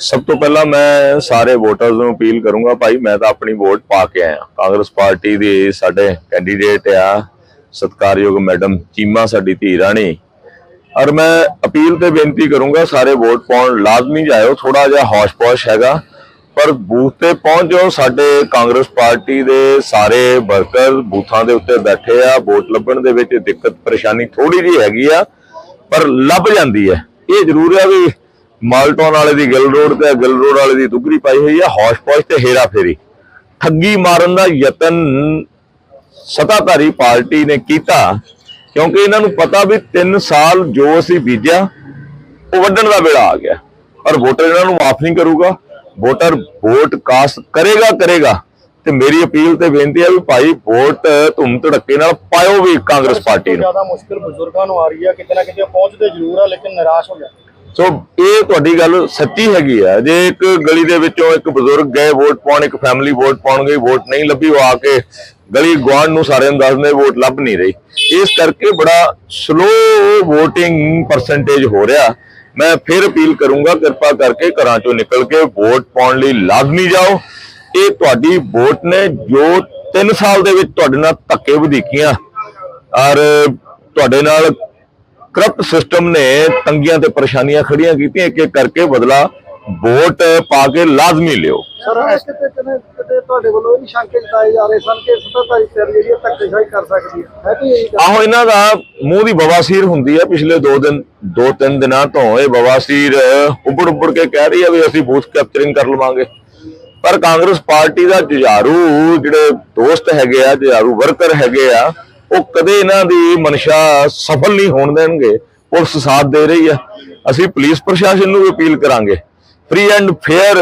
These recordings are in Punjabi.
ਸਭ ਤੋਂ ਪਹਿਲਾਂ ਮੈਂ ਸਾਰੇ ਵੋਟਰਸ ਨੂੰ ਅਪੀਲ ਕਰੂੰਗਾ ਭਾਈ, ਮੈਂ ਤਾਂ ਆਪਣੀ ਵੋਟ ਪਾ ਕੇ ਆਇਆ। ਕਾਂਗਰਸ ਪਾਰਟੀ ਦੇ ਸਾਡੇ ਕੈਂਡੀਡੇਟ ਆ, ਸਤਕਾਰਯੋਗ ਮੈਡਮ ਚੀਮਾ ਸਾਡੀ ਧੀ ਰਾਣੀ। ਔਰ ਮੈਂ ਅਪੀਲ ਤੇ ਬੇਨਤੀ ਕਰੂੰਗਾ, ਸਾਰੇ ਵੋਟ ਪਾਉਣ ਲਾਜ਼ਮੀ ਜਾਇਓ ਥੋੜਾ ਜਿਹਾ ਹੌਸ਼-ਪੌਸ਼ ਹੈਗਾ, ਪਰ ਬੂਥ ਤੇ ਪਹੁੰਚ। ਜਾਓ ਸਾਡੇ ਕਾਂਗਰਸ ਪਾਰਟੀ ਦੇ ਸਾਰੇ ਵਰਕਰ ਬੂਥਾਂ ਦੇ ਉੱਤੇ ਬੈਠੇ ਆ ਵੋਟ ਲੱਭਣ ਦੇ ਵਿੱਚ ਦਿੱਕਤ ਪਰੇਸ਼ਾਨੀ ਥੋੜੀ ਜਿਹੀ ਹੈਗੀ ਆ, ਪਰ ਲੱਭ ਜਾਂਦੀ ਹੈ। ਇਹ ਜ਼ਰੂਰ ਹੈ ਵੀ ਮਾਲਟੋਨ ਵਾਲੇ ਦੀ ਗਿੱਲ ਰੋਡ ਤੇ ਗਿੱਲ ਰੋਡ ਵਾਲੇ ਦੀ ਦੁਗਰੀ ਪਾਈ ਹੋਈ ਆ ਹੌਸ਼-ਪੌਸ਼ ਤੇ ਹੇਰਾ ਫੇਰੀ। ਠੱਗੀ ਮਾਰਨ ਦਾ ਯਤਨ ਸਤਾਧਾਰੀ ਪਾਰਟੀ ਨੇ ਕੀਤਾ ਕਿਉਂਕਿ ਇਹਨਾਂ ਨੂੰ ਪਤਾ ਵੀ 3 ਸਾਲ ਜੋ ਅਸੀਂ ਬੀਜਿਆ ਉਹ ਵੱਢਣ ਦਾ ਵੇਲਾ ਆ ਗਿਆ। ਔਰ ਵੋਟਰ ਇਹਨਾਂ ਨੂੰ ਮਾਫ ਨਹੀਂ ਕਰੂਗਾ ਵੋਟਰ ਵੋਟ ਕਾਸਟ ਕਰੇਗਾ ਕਰੇਗਾ। ਤੇ ਮੇਰੀ ਅਪੀਲ ਤੇ ਬੇਨਤੀ ਹੈ ਵੀ ਭਾਈ ਵੋਟ ਧੁੰਮ ਧੜੱਕੇ ਨਾਲ ਪਾਇਓ ਵੀ ਕਾਂਗਰਸ ਪਾਰਟੀ ਨੂੰ। ਜ਼ਿਆਦਾ ਮੁਸ਼ਕਲ ਬਜ਼ੁਰਗਾਂ ਨੂੰ ਆ ਰਹੀ ਹੈ ਕਿਤੇ ਨਾ ਕਿਤੇ ਪਹੁੰਚਦੇ ਜ਼ਰੂਰ ਆ ਲੇਕਿਨ ਨਿਰਾਸ਼ ਹੋ ਜਾਂਦੇ ਸੋ ਇਹ ਤੁਹਾਡੀ ਗੱਲ ਸੱਚੀ ਹੈਗੀ ਆ। ਜੇ ਇੱਕ ਗਲੀ ਦੇ ਵਿੱਚੋਂ ਇੱਕ ਬਜ਼ੁਰਗ ਗਏ, ਵੋਟ ਪਾਉਣ, ਇੱਕ ਫੈਮਿਲੀ ਵੋਟ ਪਾਉਣ ਗਈ ਵੋਟ ਨਹੀਂ ਲੱਭੀ, ਉਹ ਆ ਕੇ ਗਲੀ ਗੁਆਂਢ ਨੂੰ ਸਾਰਿਆਂ ਨੂੰ ਦੱਸਦੇ ਵੋਟ ਲੱਭ ਨਹੀਂ ਰਹੀ। ਇਸ ਕਰਕੇ ਬੜਾ ਸਲੋ VOTING ਪਰਸੈਂਟੇਜ ਹੋ ਰਿਹਾ। ਮੈਂ ਫਿਰ ਅਪੀਲ ਕਰੂੰਗਾ, ਕਿਰਪਾ ਕਰਕੇ ਘਰਾਂ ਚੋਂ ਨਿਕਲ ਕੇ ਵੋਟ ਪਾਉਣ ਲਈ ਲਾਜ਼ਮੀ ਜਾਓ। ਇਹ ਤੁਹਾਡੀ ਵੋਟ ਨੇ ਜੋ 3 ਸਾਲ ਦੇ ਵਿੱਚ ਤੁਹਾਡੇ ਨਾਲ ਧੱਕੇ ਵਧੀਕੀਆਂ। ਔਰ ਤੁਹਾਡੇ ਨਾਲ ਕਰਪਟ ਸਿਸਟਮ ਨੇ ਤੰਗੀਆਂ ਤੇ ਪਰੇਸ਼ਾਨੀਆਂ ਖੜੀਆਂ ਕੀਤੀਆਂ ਇੱਕ ਇੱਕ ਕਰਕੇ ਬਦਲਾ ਵੋਟ ਪਾ ਕੇ ਲਾਜ਼ਮੀ ਲਿਓ। ਸਰ ਕਿਤੇ ਕਿਤੇ ਕਿਤੇ ਤੁਹਾਡੇ ਵੱਲੋਂ ਇਹ ਸ਼ੰਕੇ ਜਤਾਏ ਜਾ ਰਹੇ ਸਨ ਕਿ ਸਤਾਧਾਰੀ ਸਿਰ ਜਿਹੜੀ ਹੈ ਧੱਕੇਸ਼ਾਹੀ ਕਰ ਸਕਦੀ ਹੈ। ਹੈ ਆਹੋ ਇਹਨਾਂ ਦਾ ਮੂੰਹ ਦੀ ਬਵਾਸੀਰ ਹੁੰਦੀ ਹੈ। ਪਿਛਲੇ 2 ਦਿਨ 2-3 ਦਿਨਾਂ ਤੋਂ ਇਹ ਬਵਾਸੀਰ ਉੱਬੜ ਉੱਬੜ ਕੇ ਕਹਿ ਰਹੀ ਹੈ ਵੀ ਅਸੀਂ ਬੂਥ ਕੈਪਚਰਿੰਗ ਕਰ ਲਵਾਂਗੇ। ਪਰ ਕਾਂਗਰਸ ਪਾਰਟੀ ਦਾ ਜੁਝਾਰੂ ਜਿਹੜੇ ਦੋਸਤ ਹੈਗੇ ਆ ਜੁਝਾਰੂ ਵਰਕਰ ਹੈਗੇ ਆ ਉਹ ਕਦੇ ਇਹਨਾਂ ਦੀ ਮਨਸ਼ਾ ਸਫਲ ਨਹੀਂ ਹੋਣ ਦੇਣਗੇ ਪੁਲਿਸ ਸਾਥ ਦੇ ਰਹੀ ਆ। ਅਸੀਂ ਪੁਲਿਸ ਪ੍ਰਸ਼ਾਸਨ ਨੂੰ ਵੀ ਅਪੀਲ ਕਰਾਂਗੇ। ਫ੍ਰੀ ਐਂਡ ਫੇਅਰ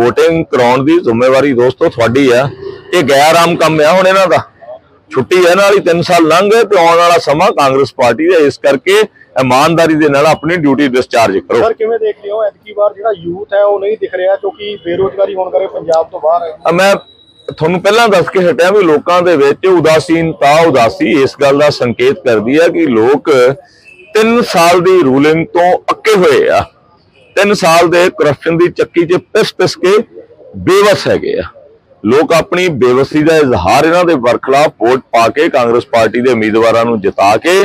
VOTING ਕਰਾਉਣ ਦੀ ਜ਼ਿੰਮੇਵਾਰੀ ਦੋਸਤੋ ਤੁਹਾਡੀ ਆ। ਇਹ ਗੈਰ ਆਮ ਕੰਮ ਆ ਹੁਣ ਇਹਨਾਂ ਦਾ। ਛੁੱਟੀ ਹੈ ਨਾਲ ਹੀ 3 ਸਾਲ ਲੰਘ ਗਏ ਤੇ ਆਉਣ ਵਾਲਾ ਸਮਾਂ ਕਾਂਗਰਸ ਪਾਰਟੀ ਦਾ ਇਸ ਕਰਕੇ ਇਮਾਨਦਾਰੀ ਦੇ ਨਾਲ ਆਪਣੀ ਡਿਊਟੀ ਡਿਸਚਾਰਜ ਕਰੋ। ਸਰ ਕਿਵੇਂ ਦੇਖ ਰਹੇ ਹੋ? ਐਤਕੀ ਵਾਰ ਜਿਹੜਾ ਯੂਥ ਹੈ ਉਹ ਨਹੀਂ ਦਿਖ ਰਿਹਾ ਕਿਉਂਕਿ ਬੇਰੋਜ਼ਗਾਰੀ ਹੋਣ ਕਰਕੇ ਪੰਜਾਬ ਤੋਂ ਬਾਹਰ ਹੈ। ਮੈਂ ਤੁਹਾਨੂੰ ਪਹਿਲਾਂ ਦੱਸ ਕੇ ਹਟਿਆ ਵੀ ਲੋਕਾਂ ਦੇ ਵਿੱਚ ਉਦਾਸੀਨਤਾ, ਉਦਾਸੀ ਇਸ ਗੱਲ ਦਾ ਸੰਕੇਤ ਕਰਦੀ ਹੈ ਕਿ ਲੋਕ 3 ਸਾਲ ਦੀ ਰੂਲਿੰਗ ਤੋਂ ਅੱਕੇ ਹੋਏ ਆ। 3 ਸਾਲ ਦੇ ਕਰਪਸ਼ਨ ਦੀ ਚੱਕੀ 'ਚ ਪਿਸ-ਪਿਸ ਕੇ ਬੇਵਸ ਹੈਗੇ ਆ। ਲੋਕ ਆਪਣੀ ਬੇਵਸੀ ਦਾ ਇਜ਼ਹਾਰ ਇਹਨਾਂ ਦੇ ਵਰਖਲਾਫ ਵੋਟ ਪਾ ਕੇ ਕਾਂਗਰਸ ਪਾਰਟੀ ਦੇ ਉਮੀਦਵਾਰਾਂ ਨੂੰ ਜਿਤਾ ਕੇ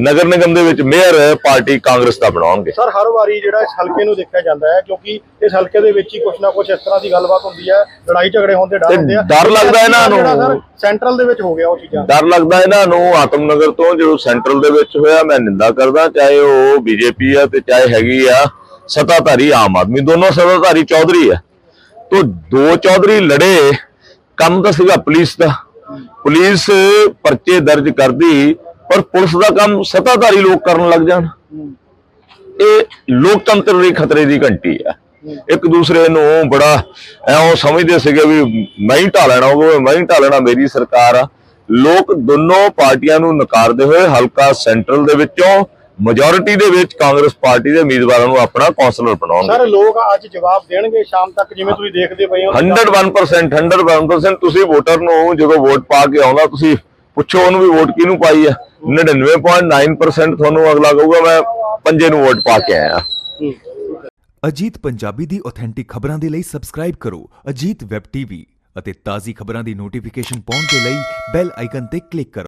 ਨਗਰ ਨਿਗਮ ਦੇ ਵਿੱਚ ਮੇਅਰ ਪਾਰਟੀ ਕਾਂਗਰਸ ਦਾ ਬਣਾਉਣਗੇ। ਸਰ ਹਰ ਵਾਰੀ ਜਿਹੜਾ ਇਸ ਹਲਕੇ ਨੂੰ ਦੇਖਿਆ ਜਾਂਦਾ ਹੈ ਕਿਉਂਕਿ ਇਸ ਹਲਕੇ ਦੇ ਵਿੱਚ ਹੀ ਕੁਛ ਨਾ ਕੁਛ ਇਸ ਤਰ੍ਹਾਂ ਦੀ ਗੱਲਬਾਤ ਹੁੰਦੀ ਹੈ ਲੜਾਈ ਝਗੜੇ ਹੋਣ ਦੇ ਡਰ ਹੁੰਦੇ ਆ। ਡਰ ਲੱਗਦਾ ਇਹਨਾਂ ਨੂੰ। ਸੈਂਟਰਲ ਦੇ ਵਿੱਚ ਹੋ ਗਿਆ ਉਹ ਚੀਜ਼ਾਂ। ਡਰ ਲੱਗਦਾ ਇਹਨਾਂ ਨੂੰ ਆਤਮਨਗਰ ਤੋਂ ਜਦੋਂ ਸੈਂਟਰਲ ਦੇ ਵਿੱਚ ਹੋਇਆ ਮੈਂ ਨਿੰਦਾ ਕਰਦਾ ਚਾਹੇ ਉਹ ਬੀਜੇਪੀ ਆ ਤੇ ਚਾਹੇ ਹੈਗੀ ਆ ਸਤਾਧਾਰੀ ਆਮ ਆਦਮੀ ਦੋਨੋਂ ਸਤਾਧਾਰੀ ਚੌਧਰੀ ਆ। ਤੋਂ ਦੋ ਚੌਧਰੀ ਲੜੇ ਕੰਮ ਤਾਂ ਸੀਗਾ ਪੁਲਿਸ ਦਾ। ਪੁਲਿਸ ਪਰਚੇ ਦਰਜ ਕਰਦੀ ਪਰ ਪੁਲਿਸ ਦਾ ਕੰਮ ਸਤਾਧਾਰੀ ਲੋਕ ਕਰਨ ਲੱਗ ਜਾਣ। ਇਹ ਲੋਕਤੰਤਰ ਲਈ ਖਤਰੇ ਦੀ ਘੰਟੀ ਆ। ਇੱਕ ਦੂਸਰੇ ਨੂੰ ਬੜਾ ਐਉਂ ਸਮਝਦੇ ਸੀਗੇ ਵੀ ਮੈਂ ਹੀ ਢਾਲਣਾ ਉਹ ਮੈਂ ਹੀ ਢਾਲਣਾ ਮੇਰੀ ਸਰਕਾਰ ਆ। ਲੋਕ ਦੋਨੋਂ ਪਾਰਟੀਆਂ ਨੂੰ ਨਕਾਰਦੇ ਹੋਏ ਹਲਕਾ ਸੈਂਟਰਲ ਦੇ ਵਿੱਚੋਂ ਮੈਜੋਰਿਟੀ ਦੇ ਵਿੱਚ ਕਾਂਗਰਸ ਪਾਰਟੀ ਦੇ ਉਮੀਦਵਾਰਾਂ ਨੂੰ ਆਪਣਾ ਕੌਂਸਲਰ ਬਣਾਉਣਗੇ। ਸਰ ਲੋਕ ਅੱਜ ਜਵਾਬ ਦੇਣਗੇ ਸ਼ਾਮ ਤੱਕ ਜਿਵੇਂ ਤੁਸੀਂ ਦੇਖਦੇ ਪਏ ਹੋ। 101% 101% ਤੁਸੀਂ ਵੋਟਰ ਨੂੰ ਜਦੋਂ ਵੋਟ ਪਾ ਕੇ ਆਉਂਦਾ ਤੁਸੀਂ ਪੁੱਛੋ ਉਹਨੂੰ ਵੀ ਵੋਟ ਕਿਹਨੂੰ ਪਾਈ ਆ। 99.9% ਤੁਹਾਨੂੰ ਅਗਲਾ ਕਹੂਗਾ, ਮੈਂ ਪੰਜੇ ਨੂੰ ਵੋਟ ਪਾ ਕੇ ਆਇਆ। ਅਜੀਤ ਪੰਜਾਬੀ ਦੀ ਆਥੈਂਟਿਕ ਖਬਰਾਂ ਦੇ ਲਈ ਸਬਸਕ੍ਰਾਈਬ ਕਰੋ ਅਜੀਤ ਵੈਬ ਟੀਵੀ ਅਤੇ ਤਾਜ਼ੀ ਖਬਰਾਂ ਦੀ ਨੋਟੀਫਿਕੇਸ਼ਨ ਪਾਉਣ ਦੇ ਲਈ ਬੈਲ ਆਈਕਨ ਤੇ ਕਲਿੱਕ ਕਰੋ।